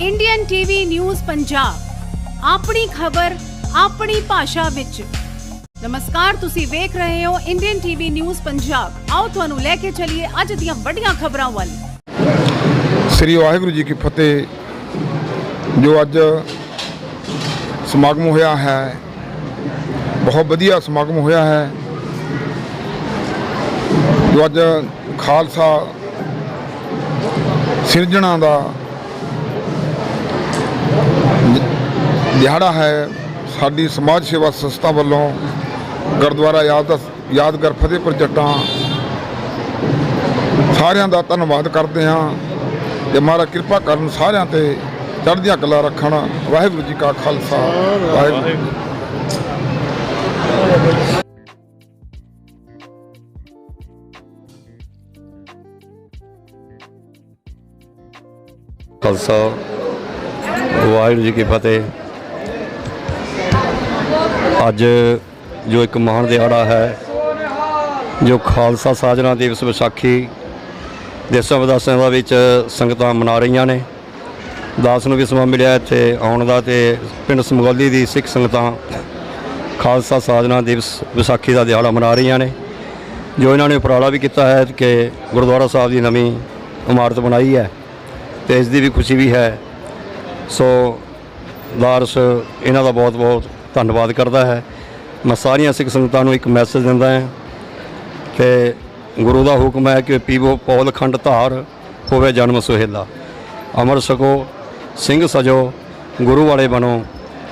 Indian TV news Punjab ਆਪਣੀ ਖਬਰ, ਆਪਣੀ ਭਾਸ਼ਾ ਵਿੱਚ। ਨਮਸਕਾਰ, ਤੁਸੀਂ ਵੇਖ ਰਹੇ ਹੋ ਇੰਡੀਅਨ ਟੀਵੀ ਨਿਊਜ਼ ਪੰਜਾਬ ਆਓ ਤੁਹਾਨੂੰ ਲੈ ਕੇ ਚੱਲੀਏ ਅੱਜ ਦੀਆਂ ਵੱਡੀਆਂ ਖਬਰਾਂ ਵੱਲ। ਸ੍ਰੀ ਵਾਹਿਗੁਰੂ ਜੀ ਕੀ ਫਤਿਹ। ਜੋ ਅੱਜ ਸਮਾਗਮ ਹੋਇਆ ਹੈ, ਬਹੁਤ ਵਧੀਆ ਸਮਾਗਮ ਹੋਇਆ ਹੈ। ਜੋ ਅੱਜ ਖਾਲਸਾ ਸਿਰਜਣਾ ਦਾ ਦਿਹਾੜਾ ਹੈ। ਸਾਡੀ ਸਮਾਜ ਸੇਵਾ ਸੰਸਥਾ ਵੱਲੋਂ ਗੁਰਦੁਆਰਾ ਯਾਦ ਯਾਦਗਾਰ ਫਤਿਹਪੁਰ ਜੱਟਾਂ ਸਾਰਿਆਂ ਦਾ ਧੰਨਵਾਦ ਕਰਦੇ ਹਾਂ ਤੇ ਮਹਾਰਾਜ ਕਿਰਪਾ ਕਰਨ ਸਾਰਿਆਂ ਤੇ ਚੜ੍ਹਦੀਆਂ ਕਲਾ ਰੱਖਣ। ਵਾਹਿਗੁਰੂ ਜੀ ਕਾ ਖਾਲਸਾ। ਵਾਹਿਗੁਰੂ। ਜੀ ਖਾਲਸਾ। ਵਾਹਿਗੁਰੂ ਜੀ ਕੀ ਫਤਿਹ। ਅੱਜ ਜੋ ਇੱਕ ਮਹਾਨ ਦਿਹਾੜਾ ਹੈ, ਜੋ ਖਾਲਸਾ ਸਾਜਣਾ ਦਿਵਸ ਵਿਸਾਖੀ ਦੇਸ਼ਾਂ ਵਿਦੇਸ਼ਾਂ ਦਾ ਵਿੱਚ ਸੰਗਤਾਂ ਮਨਾ ਰਹੀਆਂ ਨੇ। ਦਾਸ ਨੂੰ ਵੀ ਸਮਾਂ ਮਿਲਿਆ ਇੱਥੇ ਆਉਣ ਦਾ ਤੇ ਪਿੰਡ ਸਮਗੌਲੀ ਦੀ ਸਿੱਖ ਸੰਗਤਾਂ ਖਾਲਸਾ ਸਾਜਣਾ ਦਿਵਸ ਵਿਸਾਖੀ ਦਾ ਦਿਹਾੜਾ ਮਨਾ ਰਹੀਆਂ ਨੇ। ਜੋ ਇਹਨਾਂ ਨੇ ਉਪਰਾਲਾ ਵੀ ਕੀਤਾ ਹੈ ਕਿ ਗੁਰਦੁਆਰਾ ਸਾਹਿਬ ਦੀ ਨਵੀਂ ਇਮਾਰਤ ਬਣਾਈ ਹੈ ਤੇ ਇਸ ਦੀ ਵੀ ਖੁਸ਼ੀ ਵੀ ਹੈ। ਸੋ ਦਾਰਸ ਇਹਨਾਂ ਦਾ ਬਹੁਤ ਬਹੁਤ ਧੰਨਵਾਦ ਕਰਦਾ ਹੈ। ਮੈਂ ਸਾਰੀਆਂ ਸਿੱਖ ਸੰਗਤਾਂ ਨੂੰ ਇੱਕ ਮੈਸੇਜ ਦਿੰਦਾ ਹਾਂ ਕਿ ਗੁਰੂ ਦਾ ਹੁਕਮ ਹੈ ਕਿ ਪੀਵੋ ਪੌਲ ਖੰਡ ਧਾਰ ਹੋਵੇ ਜਨਮ ਸੁਹੇਲਾ। ਅਮਰ ਸਕੋ, ਸਿੰਘ ਸਜੋ, ਗੁਰੂ ਵਾਲੇ ਬਣੋ।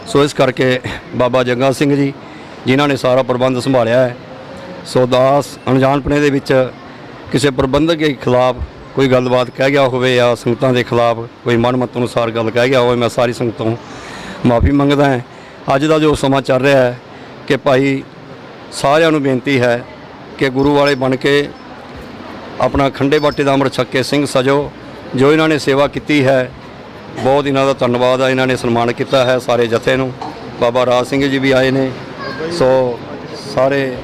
ਸੋ ਇਸ ਕਰਕੇ ਬਾਬਾ ਜੰਗਾ ਸਿੰਘ ਜੀ, ਜਿਨ੍ਹਾਂ ਨੇ ਸਾਰਾ ਪ੍ਰਬੰਧ ਸੰਭਾਲਿਆ ਹੈ, ਸੋ ਦਾਸ ਅਣਜਾਣਪਣੇ ਦੇ ਵਿੱਚ ਕਿਸੇ ਪ੍ਰਬੰਧਕ ਦੇ ਖਿਲਾਫ ਕੋਈ ਗੱਲਬਾਤ ਕਹਿ ਗਿਆ ਹੋਵੇ ਜਾਂ ਸੰਗਤਾਂ ਦੇ ਖਿਲਾਫ ਕੋਈ ਮਨਮਤ ਅਨੁਸਾਰ ਗੱਲ ਕਹਿ ਗਿਆ ਹੋਵੇ, ਮੈਂ ਸਾਰੀ ਸੰਗਤ ਤੋਂ ਮਾਫੀ ਮੰਗਦਾ ਹਾਂ। ਅੱਜ ਦਾ ਜੋ ਸਮਾਂ ਚੱਲ ਰਿਹਾ ਹੈ ਕਿ ਭਾਈ ਸਾਰਿਆਂ ਨੂੰ ਬੇਨਤੀ ਹੈ ਕਿ ਗੁਰੂ ਵਾਲੇ ਬਣ ਕੇ ਆਪਣਾ ਖੰਡੇ ਬਾਟੇ ਦਾ ਅੰਮ੍ਰਿਤ ਛੱਕੇ ਸਿੰਘ ਸਜੋ, ਜੋ ਇਹਨਾਂ ਨੇ ਸੇਵਾ ਕੀਤੀ ਹੈ, ਬਹੁਤ ਇਹਨਾਂ ਦਾ ਧੰਨਵਾਦ ਆ, ਇਹਨਾਂ ਨੇ ਸਨਮਾਨ ਕੀਤਾ ਹੈ ਸਾਰੇ ਜਥੇ ਨੂੰ। ਬਾਬਾ ਰਾਜ ਸਿੰਘ ਜੀ ਵੀ ਆਏ ਨੇ, ਸੋ ਸਾਰੇ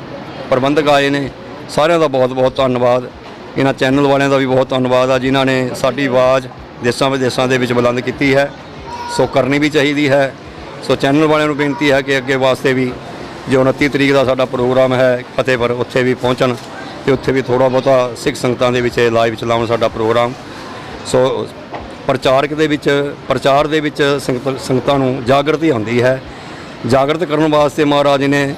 ਪ੍ਰਬੰਧਕ ਆਏ ਨੇ, ਸਾਰਿਆਂ ਦਾ ਬਹੁਤ ਬਹੁਤ ਧੰਨਵਾਦ। ਇਹਨਾਂ ਚੈਨਲ ਵਾਲਿਆਂ ਦਾ ਵੀ ਬਹੁਤ ਧੰਨਵਾਦ ਆ, ਜਿਨ੍ਹਾਂ ਨੇ ਸਾਡੀ ਆਵਾਜ਼ ਦੇਸ਼ਾਂ ਵਿਦੇਸ਼ਾਂ ਦੇ ਵਿੱਚ ਬੁਲੰਦ ਕੀਤੀ ਹੈ। ਸੋ ਕਰਨੀ ਵੀ ਚਾਹੀਦੀ ਹੈ ਸੋ ਚੈਨਲ ਵਾਲਿਆਂ ਨੂੰ ਬੇਨਤੀ ਹੈ ਕਿ ਅੱਗੇ ਵਾਸਤੇ ਵੀ ਜੋ 29 ਤਰੀਕ ਦਾ ਸਾਡਾ ਪ੍ਰੋਗਰਾਮ ਹੈ ਫਤਿਹਪੁਰ, ਉੱਥੇ ਵੀ ਪਹੁੰਚਣ ਤੇ ਉੱਥੇ ਵੀ ਥੋੜਾ ਬਹੁਤਾ ਸਿੱਖ ਸੰਗਤਾਂ ਦੇ ਵਿੱਚ ਲਾਈਵ ਚਲਾਉਣ ਸਾਡਾ ਪ੍ਰੋਗਰਾਮ। ਸੋ ਪ੍ਰਚਾਰਕ ਦੇ ਵਿੱਚ, ਪ੍ਰਚਾਰ ਦੇ ਵਿੱਚ ਸੰਗਤ, ਸੰਗਤਾਂ ਨੂੰ ਜਾਗਰਤੀ ਆਉਂਦੀ ਹੈ। ਜਾਗਰਤ ਕਰਨ ਵਾਸਤੇ ਮਹਾਰਾਜ ਨੇ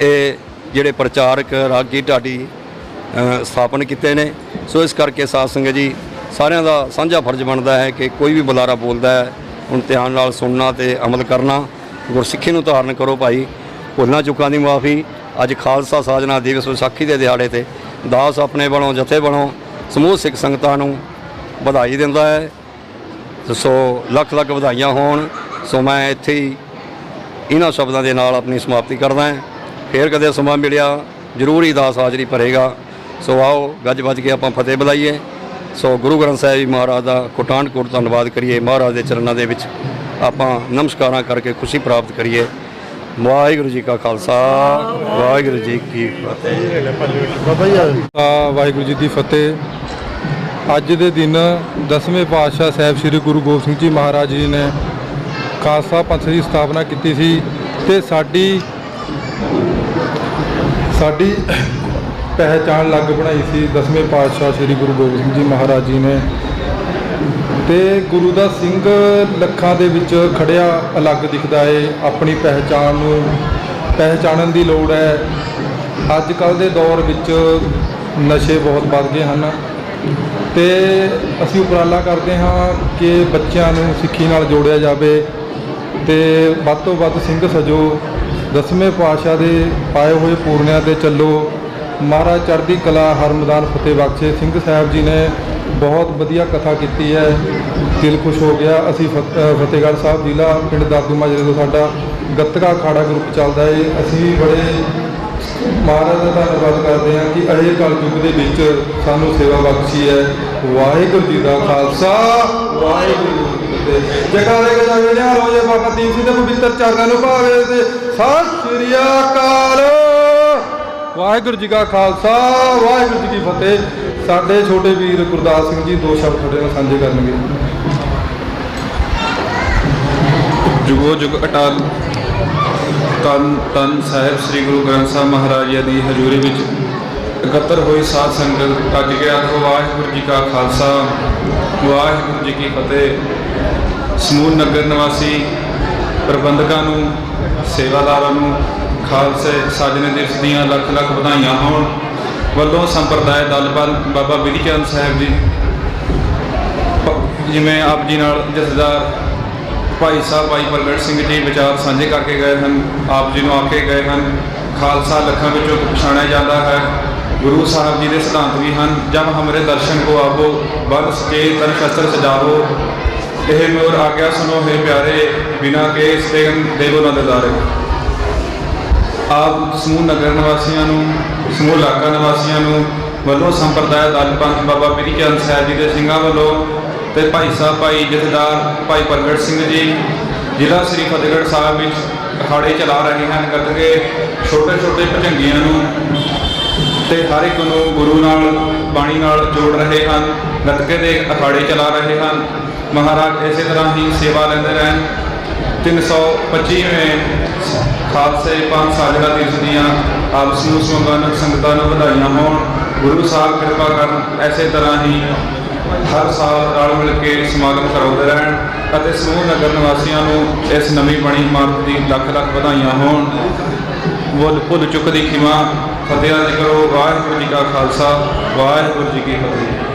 ਇਹ ਜਿਹੜੇ ਪ੍ਰਚਾਰਕ ਰਾਗੀ ਢਾਡੀ ਸਥਾਪਨ ਕੀਤੇ ਨੇ। ਸੋ ਇਸ ਕਰਕੇ ਸਾਧ ਸੰਗਤ ਜੀ, ਸਾਰਿਆਂ ਦਾ ਸਾਂਝਾ ਫਰਜ਼ ਬਣਦਾ ਹੈ ਕਿ ਕੋਈ ਵੀ ਬੁਲਾਰਾ ਬੋਲਦਾ ਹੈ ਹੁਣ ਧਿਆਨ ਨਾਲ ਸੁਣਨਾ ਤੇ ਅਮਲ ਕਰਨਾ, ਗੁਰਸਿੱਖੀ ਨੂੰ ਧਾਰਨ ਕਰੋ ਭਾਈ। ਭੁੱਲਾਂ ਚੁੱਕਾਂ ਦੀ ਮਾਫੀ, ਅੱਜ ਖਾਲਸਾ ਸਾਜਨਾ ਦਿਵਸ ਵਿਸਾਖੀ ਦੇ ਦਿਹਾੜੇ ਤੇ ਦਾਸ ਆਪਣੇ ਵੱਲੋਂ ਜਥੇ ਵੱਲੋਂ ਸਮੂਹ ਸਿੱਖ ਸੰਗਤਾਂ ਨੂੰ ਵਧਾਈ ਦਿੰਦਾ ਹੈ। ਸੋ ਲੱਖ ਲੱਖ ਵਧਾਈਆਂ ਹੋਣ, ਸੋ ਮੈਂ ਇੱਥੇ ਹੀ ਇਹਨਾਂ ਸ਼ਬਦਾਂ ਦੇ ਨਾਲ ਆਪਣੀ ਸਮਾਪਤੀ ਕਰਦਾ ਹਾਂ। ਫੇਰ ਕਦੇ ਸਮਾਂ ਮਿਲਿਆ, ਜ਼ਰੂਰ ਹੀ ਦਾਸ ਹਾਜ਼ਰੀ ਭਰੇਗਾ। ਸੋ ਆਓ, ਗੱਜ ਵੱਜ ਕੇ ਆਪਾਂ ਫਤਿਹ ਬੁਲਾਈਏ। ਸੋ ਗੁਰੂ ਗ੍ਰੰਥ ਸਾਹਿਬ ਜੀ ਮਹਾਰਾਜ ਦਾ ਕੋਟਾਨ ਕੋਟ ਧੰਨਵਾਦ ਕਰੀਏ। ਮਹਾਰਾਜ ਦੇ ਚਰਨਾਂ ਦੇ ਵਿੱਚ ਆਪਾਂ ਨਮਸਕਾਰਾਂ ਕਰਕੇ ਖੁਸ਼ੀ ਪ੍ਰਾਪਤ ਕਰੀਏ। ਵਾਹਿਗੁਰੂ ਜੀ ਕਾ ਖਾਲਸਾ, ਵਾਹਿਗੁਰੂ ਜੀ ਕੀ ਫਤਿਹ। ਵਾਹਿਗੁਰੂ ਜੀ ਦੀ ਫਤਿਹ। ਅੱਜ ਦੇ ਦਿਨ ਦਸਵੇਂ ਪਾਤਸ਼ਾਹ ਸਾਹਿਬ ਸ੍ਰੀ ਗੁਰੂ ਗੋਬਿੰਦ ਸਿੰਘ ਜੀ ਮਹਾਰਾਜ ਜੀ ਨੇ ਖਾਲਸਾ ਪੰਥ ਦੀ ਸਥਾਪਨਾ ਕੀਤੀ ਸੀ ਤੇ ਸਾਡੀ ਸਾਡੀ ਪਹਿਚਾਣ ਲੱਗ ਬਣਾਈ ਸੀ, ਦਸਵੇਂ ਪਾਤਸ਼ਾਹ ਸ੍ਰੀ ਗੁਰੂ ਗੋਬਿੰਦ ਸਿੰਘ ਜੀ ਮਹਾਰਾਜ ਜੀ ਨੇ। ਤੇ ਗੁਰੂ ਦਾ ਸਿੰਘ ਲੱਖਾਂ ਦੇ ਵਿੱਚ ਖੜਿਆ, ਅਲੱਗ ਦਿਖਦਾ ਏ, ਆਪਣੀ ਪਹਿਚਾਣ ਨੂੰ ਪਹਿਚਾਣਨ ਦੀ ਲੋੜ ਹੈ। ਅੱਜ ਕੱਲ ਦੇ ਦੌਰ ਵਿੱਚ ਨਸ਼ੇ ਬਹੁਤ ਵੱਧ ਗਏ ਹਨ। ਤੇ ਅਸੀਂ ਉਪਰਾਲਾ ਕਰਦੇ ਹਾਂ ਕਿ ਬੱਚਿਆਂ ਨੂੰ ਸਿੱਖੀ ਨਾਲ ਜੋੜਿਆ ਜਾਵੇ ਤੇ ਵੱਧ ਤੋਂ ਵੱਧ ਸਿੰਘ ਸਜੋ, ਦਸਵੇਂ ਪਾਤਸ਼ਾਹ ਦੇ ਪਾਏ ਹੋਏ ਪੂਰਨਿਆਂ ਤੇ ਚੱਲੋ। ਮਹਾਰਾਜ ਚੜ੍ਹਦੀ ਕਲਾ ਹਰਮਦਾਨ ਫਤਿਹ ਬਖਸ਼ੇ। ਸਿੰਘ ਸਾਹਿਬ ਜੀ ਨੇ ਬਹੁਤ ਵਧੀਆ ਕਥਾ ਕੀਤੀ ਹੈ। ਦਿਲ ਖੁਸ਼ ਹੋ ਗਿਆ। ਅਸੀਂ ਫਤਿਹਗੜ੍ਹ ਸਾਹਿਬ ਜ਼ਿਲ੍ਹਾ ਪਿੰਡ ਦਾਦੂ ਮਾਜਰੇ ਤੋਂ ਸਾਡਾ ਗੱਤਕਾ ਅਖਾੜਾ ਗਰੁੱਪ ਚੱਲਦਾ ਹੈ ਅਸੀਂ ਬੜੇ ਮਹਾਰਾਜ ਦਾ ਧੰਨਵਾਦ ਕਰਦੇ ਹਾਂ ਕਿ ਅਜੇ ਕਲਯੁੱਗ ਦੇ ਵਿੱਚ ਸਾਨੂੰ ਸੇਵਾ ਬਖਸ਼ੀ ਹੈ। ਵਾਹਿਗੁਰੂ ਜੀ ਦਾ ਖਾਲਸਾ। ਵਾਹਿਗੁਰੂ ਜੀ ਜਗਾਰੇ ਗਜਾਵੇ ਨਿਹਾਲ ਹੋ ਬਾਬਾ ਦੀਪ ਸਿੰਘ ਦੇ ਪਵਿੱਤਰ ਚਰਨਾਂ ਨੂੰ ਭਾਵੇ ਤੇ ਸਤਿ ਸ੍ਰੀ ਅਕਾਲ। ਵਾਹਿਗੁਰੂ ਜੀ ਕਾ ਖਾਲਸਾ, ਵਾਹਿਗੁਰੂ ਜੀ ਕੀ ਫਤਿਹ। ਸਾਡੇ ਛੋਟੇ ਵੀਰ ਗੁਰਦਾਸ ਸਿੰਘ ਜੀ, ਦੋ ਸ਼ਬਦ ਤੁਹਾਡੇ ਨਾਲ ਸਾਂਝੇ ਕਰਨਗੇ। ਜੁਗੋ ਜੁਗ ਅਟਾਲ, ਤਨ ਤਨ ਸਾਹਿਬ ਸ੍ਰੀ ਗੁਰੂ ਗ੍ਰੰਥ ਸਾਹਿਬ ਮਹਾਰਾਜ ਜੀ ਦੀ ਹਜ਼ੂਰੀ ਵਿੱਚ ਇਕੱਤਰ ਹੋਈ ਸਾਧ ਸੰਗਤ, ਅੱਜ ਕੇ ਆਖੋ ਵਾਹਿਗੁਰੂ ਜੀ ਕਾ ਖਾਲਸਾ, ਵਾਹਿਗੁਰੂ ਜੀ ਕੀ ਫਤਿਹ। ਸਮੂਹ ਨਗਰ ਨਿਵਾਸੀ ਪ੍ਰਬੰਧਕਾਂ ਨੂੰ, ਸੇਵਾਦਾਰਾਂ ਨੂੰ ਖਾਲਸੇ ਸਾਜਣੇ ਦਿਵਸ ਦੀਆਂ ਲੱਖ ਲੱਖ ਵਧਾਈਆਂ ਹੋਣ ਵੱਲੋਂ ਸੰਪਰਦਾਇ ਦਲਬਲ ਬਾਬਾ ਬਿਧੀ ਚੰਦ ਸਾਹਿਬ ਜੀ। ਜਿਵੇਂ ਆਪ ਜੀ ਨਾਲ ਜਥੇਦਾਰ ਭਾਈ ਸਾਹਿਬ, ਭਾਈ ਪ੍ਰਗਟ ਸਿੰਘ ਜੀ ਵਿਚਾਰ ਸਾਂਝੇ ਕਰਕੇ ਗਏ ਹਨ, ਆਪ ਜੀ ਨੂੰ ਆ ਕੇ ਗਏ ਹਨ, ਖਾਲਸਾ ਲੱਖਾਂ ਵਿੱਚੋਂ ਪਛਾਣਿਆ ਜਾਂਦਾ ਹੈ। ਗੁਰੂ ਸਾਹਿਬ ਜੀ ਦੇ ਸਿਧਾਂਤ ਵੀ ਹਨ ਜਬ ਹਮਰੇ ਦਰਸ਼ਨ ਕੋ ਆਵੋ ਬਲ ਸਕੇ ਤਨ ਸ਼ਸਤਰ ਸਜਾਵੋ। ਇਹ ਮੋਰ ਆਗਿਆ ਸੁਨੋ ਹੈ ਪਿਆਰੇ, ਬਿਨਾ ਕੇ ਸਤੇਗਨ ਦੇਵੋ ਨਾ ਦਿਦਾਰੇ। ਆਪ ਸਮੂਹ ਨਗਰ ਨਿਵਾਸੀਆਂ ਨੂੰ, ਸਮੂਹ ਇਲਾਕਾ ਨਿਵਾਸੀਆਂ ਨੂੰ ਵੱਲੋਂ ਸੰਪਰਦਾਇ ਦਲ ਪੰਥ ਬਾਬਾ ਪੀਰੀ ਚੰਦ ਸਾਹਿਬ ਜੀ ਦੇ ਸਿੰਘਾਂ ਵੱਲੋਂ ਤੇ ਭਾਈ ਸਾਹਿਬ, ਭਾਈ ਜਥੇਦਾਰ ਭਾਈ ਪ੍ਰਗਟ ਸਿੰਘ ਜੀ, ਜ਼ਿਲ੍ਹਾ ਸ੍ਰੀ ਫਤਿਹਗੜ੍ਹ ਸਾਹਿਬ ਵਿੱਚ ਅਖਾੜੇ ਚਲਾ ਰਹੇ ਹਨ ਗੱਤਕੇ ਛੋਟੇ ਛੋਟੇ ਭਜੰਗੀਆਂ ਨੂੰ ਤੇ ਹਰ ਇੱਕ ਨੂੰ ਗੁਰੂ ਨਾਲ, ਬਾਣੀ ਨਾਲ ਜੋੜ ਰਹੇ ਹਨ ਗੱਤਕੇ ਦੇ ਅਖਾੜੇ ਚਲਾ ਰਹੇ ਹਨ। ਮਹਾਰਾਜ ਇਸੇ ਤਰ੍ਹਾਂ ਹੀ ਸੇਵਾ ਲੈਂਦੇ ਰਹਿਣ। 325ਵੇਂ ਖਾਲਸੇ ਪੰਜ ਸਾਜਣਾ ਦਿਵਸ ਦੀਆਂ ਆਪਸ ਨੂੰ, ਸੰਗਤ ਸੰਗਤਾਂ ਨੂੰ ਵਧਾਈਆਂ ਹੋਣ। ਗੁਰੂ ਸਾਹਿਬ ਕਿਰਪਾ ਕਰਨ, ਐਸੇ ਤਰ੍ਹਾਂ ਹੀ ਹਰ ਸਾਲ ਰਲ ਮਿਲ ਕੇ ਸਮਾਗਮ ਕਰਾਉਂਦੇ ਰਹਿਣ ਅਤੇ ਸਮੂਹ ਨਗਰ ਨਿਵਾਸੀਆਂ ਨੂੰ ਇਸ ਨਵੀਂ ਬਣੀ ਇਮਾਰਤ ਦੀ ਲੱਖ ਲੱਖ ਵਧਾਈਆਂ ਹੋਣ। ਭੁੱਲ ਭੁੱਲ ਚੁੱਕ ਦੀ ਖਿਮਾ, ਫਤਿਹ ਅਰਜ ਕਰੋ ਵਾਹਿਗੁਰੂ ਜੀ ਕਾ ਖਾਲਸਾ, ਵਾਹਿਗੁਰੂ ਜੀ ਕੀ ਫਤਿਹ।